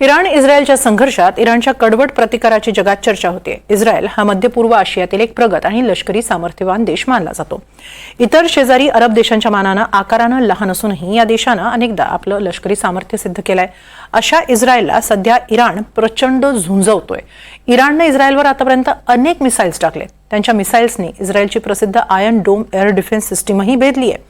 Iran इस्रायलच्या संघर्षात इराणच्या कडवट प्रतिकाराची जगात चर्चा होते. इस्रायल हा मध्य पूर्व आशियातील एक प्रगत आणि लष्करी सामर्थ्यवान देश मानला जातो. इतर शेजारी अरब देशांच्या मानानं आकारानं लहान असूनही या देशानं अनेकदा आपलं लष्करी सामर्थ्य सिद्ध केलंय. अशा इस्रायलला सध्या इराण प्रचंड झुंजवतोय. इराणनं इस्रायलवर आतापर्यंत अनेक मिसाईल्स टाकले. त्यांच्या मिसाईल्सनी इस्रायलची प्रसिद्ध आयन डोम एअर डिफेन्स सिस्टीमही भेदली आहे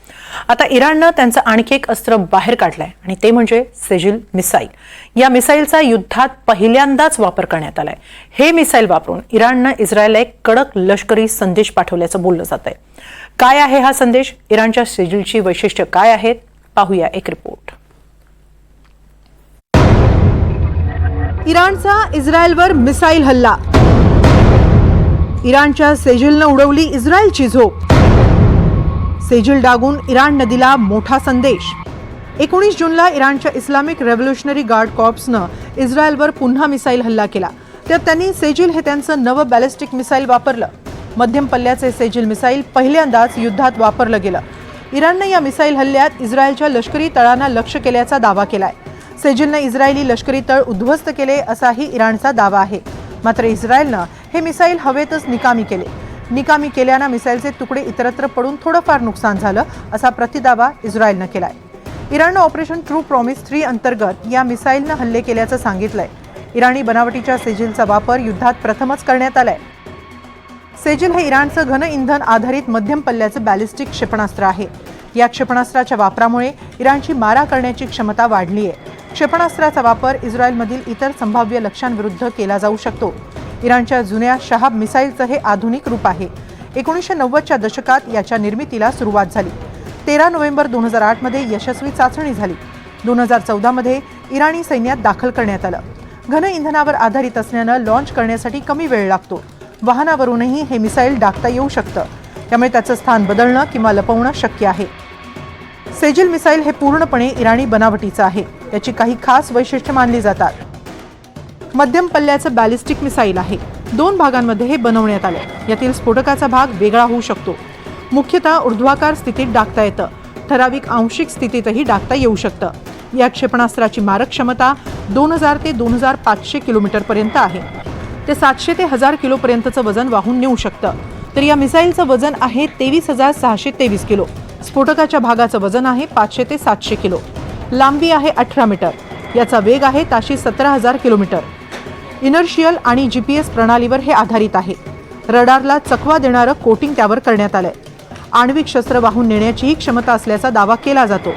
आता इराणनं त्यांचं आणखी एक अस्त्र बाहेर काढलंय आणि ते म्हणजे सेजिल मिसाईल. या मिसाईलचा युद्धात पहिल्यांदाच वापर करण्यात आलाय. हे मिसाईल वापरून इराणनं इस्रायलला एक कडक लष्करी संदेश पाठवल्याचं बोललं जात आहे काय आहे हा संदेश? इराणच्या सेजिलची वैशिष्ट्य काय आहेत? पाहूया एक रिपोर्ट इराणचा इस्रायलवर मिसाईल हल्ला. इराणच्या सेजिलनं उडवली इस्रायलची झोप. सेजिल डागून इराण नदीला मोठा संदेश. एकोणीस जूनला इराणच्या इस्लामिक रेव्होल्युशनरी गार्ड कॉर्प्सनं इस्रायलवर पुन्हा मिसाईल हल्ला केला. त्यात त्यांनी सेजिल हे त्यांचं नवं बॅलिस्टिक मिसाईल वापरलं. मध्यम पल्ल्याचे सेजिल मिसाईल पहिल्यांदाच युद्धात वापरलं गेलं. इराणनं या मिसाईल हल्ल्यात इस्रायलच्या लष्करी तळांना लक्ष केल्याचा दावा केलाय. सेजिलनं इस्रायली लष्करी तळ उद्ध्वस्त केले असाही इराणचा दावा आहे. मात्र इस्रायलनं हे मिसाईल हवेतच निकामी केले. निकामी केल्यानं मिसाईलचे तुकडे इतरत्र पडून थोडंफार नुकसान झालं असा प्रतिदावा इस्रायलनं केलाय. इराणनं ऑपरेशन ट्रू प्रॉमिस थ्री अंतर्गत या मिसाईलनं हल्ले केल्याचं सांगितलंय. इराणी बनावटीच्या सेजिलचा वापर युद्धात प्रथमच करण्यात आलाय. सेजिल हे इराणचं घन इंधन आधारित मध्यम पल्ल्याचं बॅलिस्टिक क्षेपणास्त्र आहे. या क्षेपणास्त्राच्या वापरामुळे इराणची मारा करण्याची क्षमता वाढली आहे क्षेपणास्त्राचा वापर इस्रायलमधील इतर संभाव्य लक्ष्यांविरुद्ध केला जाऊ शकतो. इराणच्या जुन्या शहाब मिसाईलचं हे आधुनिक रूप आहे. एकोणीसशे नव्वदच्या दशकात याच्या निर्मितीला सुरुवात झाली. तेरा नोव्हेंबर दोन हजार आठमध्ये यशस्वी चाचणी झाली. दोन हजार चौदामध्ये इराणी सैन्यात दाखल करण्यात आलं. घन इंधनावर आधारित असल्यानं लॉन्च करण्यासाठी कमी वेळ लागतो. वाहनावरूनही हे मिसाईल डागता येऊ शकतं. त्यामुळे त्याचं स्थान बदलणं किंवा लपवणं शक्य आहे. सेजिल मिसाईल हे पूर्णपणे इराणी बनावटीचं आहे. याची काही खास वैशिष्ट्य मानली जातात. मध्यम पल्ल्याचं बॅलिस्टिक मिसाईल आहे. दोन भागांमध्ये हे बनवण्यात आले. यातील स्फोटकाचा भाग वेगळा होऊ शकतो. मुख्यतः ऊर्ध्वाकार स्थितीत डागता येतं. ठराविक आंशिक स्थितीतही डागता येऊ शकतं. या क्षेपणास्त्राची मारक क्षमता दोन हजार ते दोन हजार पाचशे किलोमीटरपर्यंत आहे. ते सातशे ते हजार किलोपर्यंतचं वजन वाहून नेऊ शकतं. तर या मिसाईलचं वजन आहे तेवीस हजार सहाशे तेवीस किलो. स्फोटकाच्या भागाचं वजन आहे पाचशे ते सातशे किलो. लांबी आहे अठरा मीटर. याचा वेग आहे ताशी सतरा हजार किलोमीटर. इनर्शियल आणि जी पी एस प्रणालीवर हे आधारित आहे. रडारला चकवा देणारं कोटिंग त्यावर करण्यात आलंय. आण्विक शस्त्र वाहून नेण्याचीही क्षमता असल्याचा दावा केला जातो.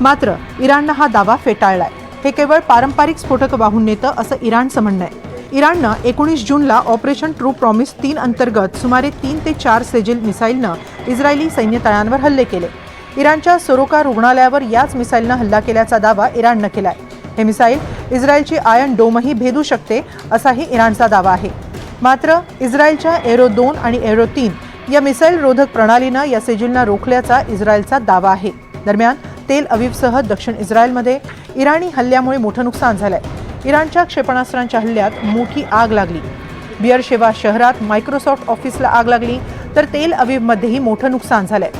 मात्र इराणनं हा दावा फेटाळलाय. हे केवळ पारंपरिक स्फोटक वाहून नेतं असं इराणचं म्हणणं आहे इराणनं एकोणीस जूनला ऑपरेशन ट्रू प्रॉमिस तीन अंतर्गत सुमारे तीन ते चार सेजिल मिसाईलनं इस्रायली सैन्य तळांवर हल्ले केले. इराणच्या सोरोका रुग्णालयावर याच मिसाईलनं हल्ला केल्याचा दावा इराणनं केलाय. हे मिसाईल इस्रायलची आयन डोमही भेदू शकते असाही इराणचा दावा आहे. मात्र इस्रायलच्या एरो दोन आणि एरो तीन या मिसाईल रोधक प्रणालीनं या सेजिलना रोखल्याचा इस्रायलचा दावा आहे. दरम्यान तेल अवीवसह दक्षिण इस्रायलमध्ये इराणी हल्ल्यामुळे मोठं नुकसान झालंय. इराणच्या क्षेपणास्त्रांच्या हल्ल्यात मोठी आग लागली. बिअरशेवा शहरात मायक्रोसॉफ्ट ऑफिसला आग लागली. तर तेल अवीवमध्येही मोठं नुकसान झालंय.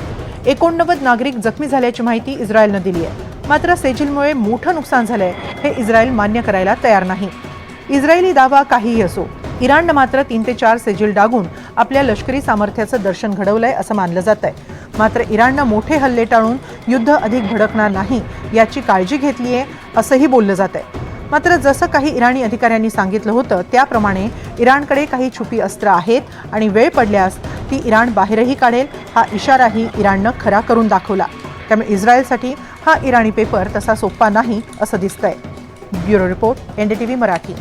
एकोणनव्वद नागरिक जखमी झाल्याची माहिती इस्रायलनं दिली आहे. मात्र सेजिलमुळे मोठं नुकसान झालंय हे इस्रायल मान्य करायला तयार नाही. इस्रायली दावा काहीही असो इराणनं मात्र तीन ते चार सेजिल डागून आपल्या लष्करी सामर्थ्याचं दर्शन घडवलंय असं मानलं जात आहे मात्र इराणनं मोठे हल्ले टाळून युद्ध अधिक भडकणार नाही याची काळजी घेतली आहे असंही बोललं जात आहे मात्र जसं काही इराणी अधिकाऱ्यांनी सांगितलं होतं त्याप्रमाणे इराणकडे काही छुपी अस्त्र आहेत आणि वेळ पडल्यास ती इराण बाहेरही काढेल हा इशाराही इराणनं खरा करून दाखवला. त्यामुळे इस्रायलसाठी हा इराणी पेपर तसा सोपा नाही असं दिसतंय. Bureau report N D T V Marathi.